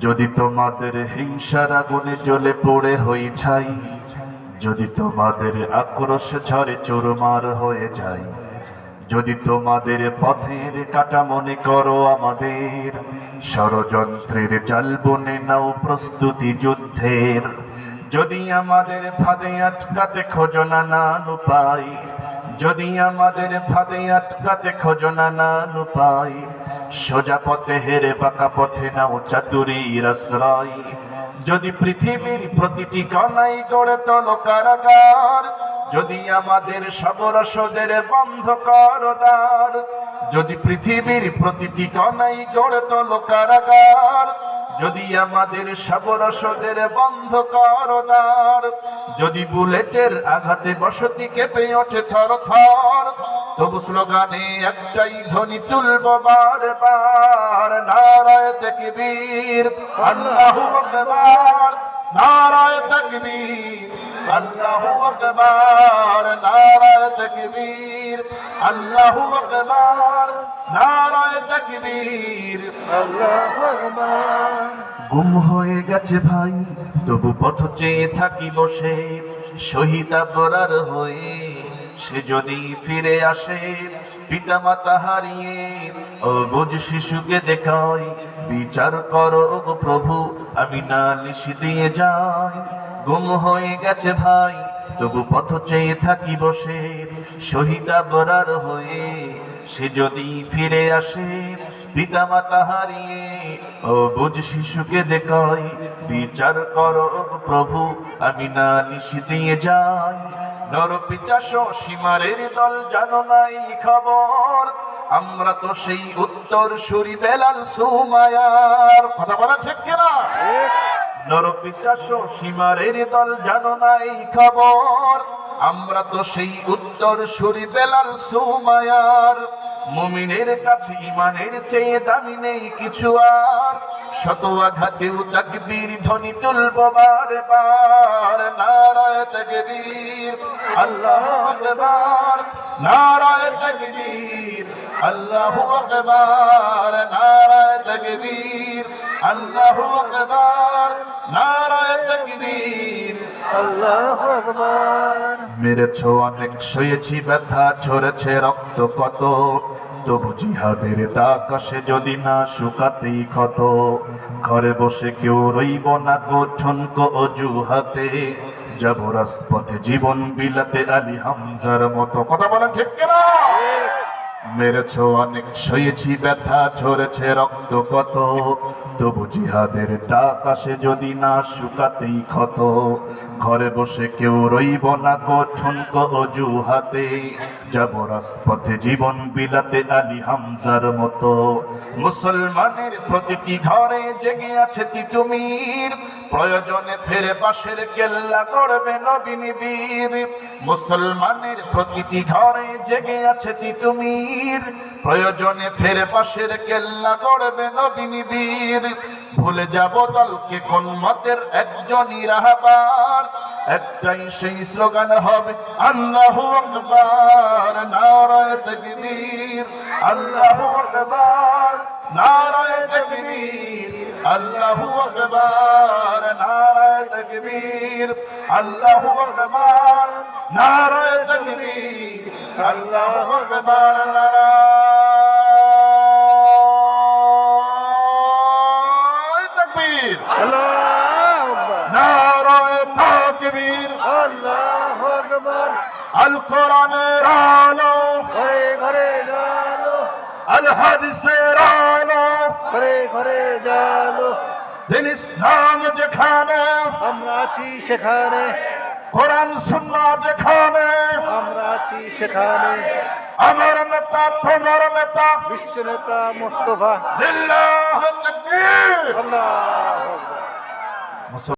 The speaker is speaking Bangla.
যদি তোমাদের হিংসার আগুনে জ্বলে পড়ে হই ছাই, যদি তোমাদের আক্রোশ ঝরে চোরমার হয়ে যায় যদি তোমাদের পথের কাটা মনে করো আমাদের, ষড়যন্ত্রের জাল বনে নাও প্রস্তুতি যুদ্ধের, যদি আমাদের ফাঁদে আটকাতে খোঁজো না উপায় যদি আমাদের ফাঁদে আটকাতে খোঁজো না উপায় সোজা পথে হেরে বাঁকা পথে নাও চাতুরীর আশ্রয় যদি পৃথিবীর প্রতিটি কণাই গড়ে তোলো কারাগার, যদি আমাদের সবরসদের বন্ধ করো দ্বার, যদি পৃথিবীর প্রতিটি কণাই গড়ে তোলো কারাগার যদি আমাদের সবরসদের বন্ধ করো দ্বার যদি বুলেটের আঘাতে বসতি কেঁপে ওঠে থর থর, তবু স্লোগানে একটাই ধ্বনি তুলব বারবার, নারায় তকবীর আল্লাহু নারায় তকবীর, আল্লাহু আকবার, নারায় তকবীর, আল্লাহু আকবার, নারায় তকবীর, আল্লাহু আকবার। গুম হয়ে গেছে ভাই, তবু পথ চেয়ে থাকি বসে শহীদ আবরার হয়ে সে যদি ফিরে আসে পিতা মাতা হারিয়ে বুঝ শিশুকে দেখায়, বিচার কর প্রভু, আমি নালিশ দিয়ে যাই। গুম হয়ে গেছে ভাই, তবু পথ চেয়ে থাকি বসে, শহীদ বরার হয়ে। সে যদি ফিরে আসে পিতা মাতা হারিয়ে, ও বুঝ শিশুকে দেখাই বিচার কর প্রভু, আমি না নিশি দিয়ে যাই। নরপিচাস সীমারের দল জানো নাই খবর। আমরা তো সেই উত্তর সুরি বেলাল সুমায়ার। কথা বলা ঠিক কিনা? নরপিচাস সীমারের দল জানো নাই খবর। আমরা তো সেই উত্তর সুরি বেলাল সুমায়ার। মুমিনের কাছে ইমানের চেয়ে দামি নেই কিছু আর। শত আঘাতেও তাকবীর ধ্বনি তুলব বারে বার নারায় তাকবীর, আল্লাহ আকবার, নারায় তাকবীর, আল্লাহু আকবার, নারায় তাকবীর, আল্লাহু আকবার, নারায় তাকবীর, আল্লাহু আকবার। মেরেছ অনেক সয়েছি ব্যথা ছড়েছে রক্ত কত তবু জিহাদের ডাক আসে যদি না শুকাতেই ক্ষত, ঘরে বসে কেউ রইব না গো ঠনক অজুহাতে। যাব রাজপথে জীবন বিলাতে আলী হামজার মতো। কথা বলেন ঠিক কিনা? মেরেছ অনেক, সয়েছি ব্যথা, ঝরেছে রক্ত কত। তবু জিহাদের ডাক আসে যদি না শুকাতেই ক্ষত। ঘরে বসে কেউ রইব না কঠুন অজুহাতে। যাব রাজপথে জীবন বিলাতে আলী হামজার মতো। মুসলমানের প্রতিটি ঘরে জেগে আছে তিতুমির। প্রয়োজনে ফেরে পাশের কেল্লা করবে নবীন বীর। মুসলমানের প্রতিটি ঘরে জেগে আছে তিতুমির। প্রয়োজনে ফেরে পাশের কেল্লা করবে নবীন ভুলে যাব দলকে কোন মতের রাহবার। একটাই সেই স্লোগান হবে, আল্লাহ আকবার, নারায় তকবীর। আল্লাহ আকবার, নারায় তকবীর। আল্লাহ আকবার, নারায় তকবীর। আল্লাহ আকবার নারায় তকবীর আল্লাহ আকবার নারায় তকবীর আল্লাহু আকবার। নারায় তাকবীর আল্লাহু আকবার। আল কোরআনের আলো ঘরে ঘরে জালো আল হাদিসের আলো ঘরে ঘরে জালো দিন ইসলাম যেখানে আমরা আছি সেখানে। কোরআন সুন্নাহ যেখানে। আমরা আছি সেখানে। আমার নেতা তোমার নেতা। বিশ্ব নেতা মোস্তফা। লিল্লাহ তাকবীর। আল্লাহু আকবার।